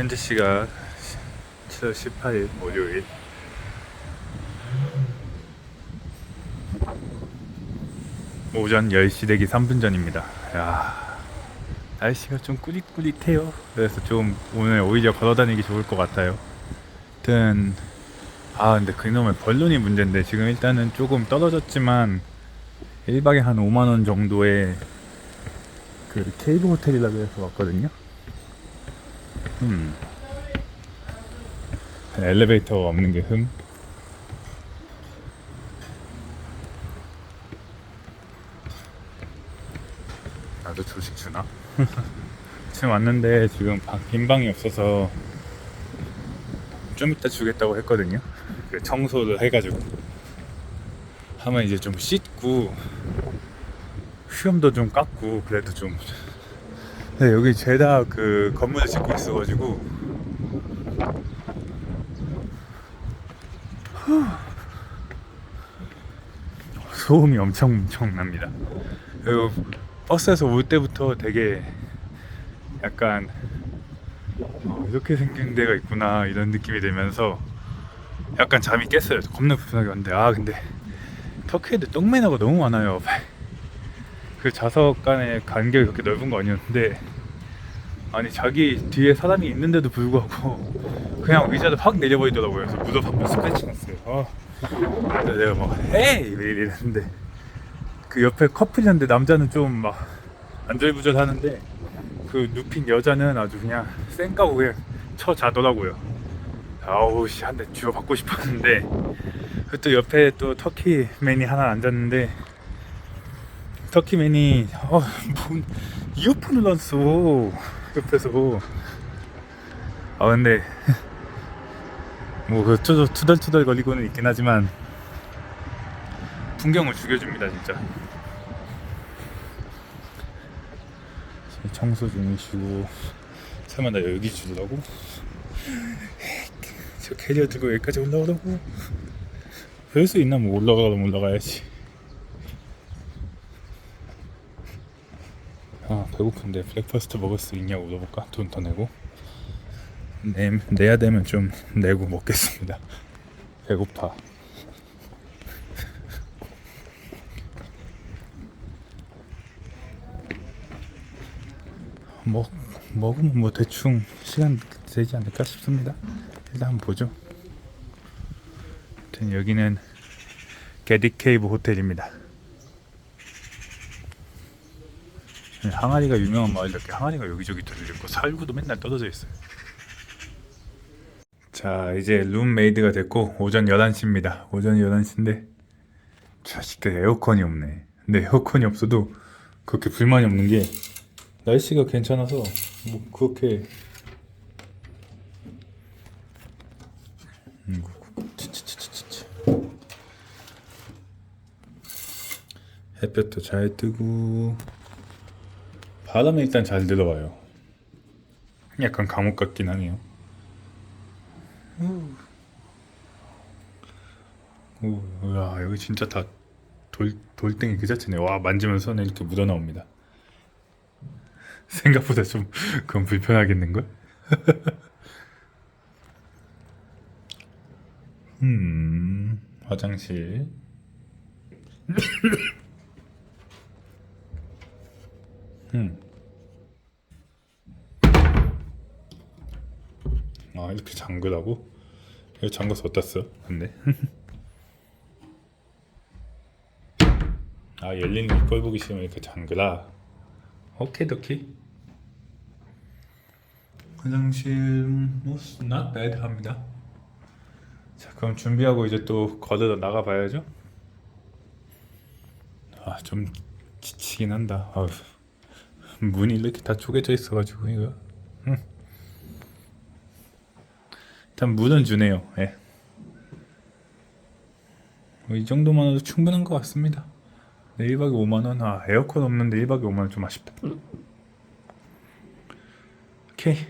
현재 시각 7월 18일 월요일 오전 10시 되기 3분 전입니다. 야 날씨가 좀 꾸릿꾸릿해요. 그래서 좀 오늘 오히려 걸어 다니기 좋을 것 같아요. 하여튼 아 근데 그놈의 벌룬이 문제인데 지금 일단은 조금 떨어졌지만 1박에 한 5만원 정도의 그 케이브 호텔이라고 해서 왔거든요. 음. 엘리베이터가 없는 게 흠. 나도 조식 주나? 지금 왔는데 지금 방- 빈 방이 없어서 좀 이따 주겠다고 했거든요. 그 청소를 해가지고 하면 이제 좀 씻고 수염도 좀 깎고 그래도 좀. 네 여기 죄다 그 건물을 짓고 있어가지고 소음이 엄청 엄청납니다. 그리고 버스에서 올 때부터 되게 약간 어, 이렇게 생긴 데가 있구나 이런 느낌이 들면서 약간 잠이 깼어요. 겁나 불편하게 왔는데 아 근데 터키 애들 똥매너가 너무 많아요. 그 좌석 간의 간격이 그렇게 넓은 거 아니었는데 아니 자기 뒤에 사람이 있는데도 불구하고 그냥 의자를 확 내려버리더라고요. 그래서 무릎 한번 스크래치 났어요. 아. 내가 막 헤이 왜 이랬는데 그 옆에 커플이었는데 남자는 좀 막 안절부절 하는데 그 눕힌 여자는 아주 그냥 쌩까고 그냥 쳐 자더라고요. 아우 씨한대 쥐어 받고 싶었는데 그또 옆에 또 터키 맨이 하나 앉았는데 터키맨이 어 뭔 이어폰을 놨어 옆에서 아 근데 뭐그 투덜투덜 거리고는 있긴 하지만 풍경을 죽여줍니다 진짜 청소 중이시고 나 여기 주더라고? 저 캐리어 들고 여기까지 올라오라고? 그럴 수 있나 뭐 올라가면 올라가야지 아 배고픈데 브렉퍼스트 먹을 수 있냐고 물어볼까? 돈 더 내고? 내, 내야 되면 좀 내고 먹겠습니다. 배고파. 먹, 먹으면 뭐 대충 시간 되지 않을까 싶습니다. 일단 한번 보죠. 여기는 게디 케이브 호텔입니다 항아리가 유명한 마을답게 항아리가 여기저기 들려있고 살구도 맨날 떨어져 있어요. 자 이제 룸메이드가 됐고 오전 11시입니다. 오전 11시인데 자식들 에어컨이 없네. 근데 에어컨이 없어도 그렇게 불만이 없는 게 날씨가 괜찮아서 뭐 그렇게. 햇볕도 잘 뜨고 바람이 일단 잘 들어와요. 약간 감옥 같긴 하네요. 오, 야 여기 진짜 다 돌, 돌덩이 그 자체네. 와 만지면 손에 이렇게 묻어 나옵니다. 생각보다 좀 그건 불편하겠는걸? 음 화장실 음. 아 이렇게 잠그라고? 이거 잠궈서 어디다 써? 근데? 아 열리는 이걸 보기 싫으면 이렇게 잠그라. 오케이 도키. 화장실 뭐 not bad 합니다. 자 그럼 준비하고 이제 또 걸으러 나가 봐야죠. 아 좀 지치긴 한다. 아우 문이 이렇게 다 쪼개져 있어가지고 이거. 응. 일단 물은 주네요. 예. 뭐 이 정도만 해도 충분한 것 같습니다. 네, 1박에 5만원. 아 에어컨 없는데 1박에 5만원 좀 아쉽다. 오케이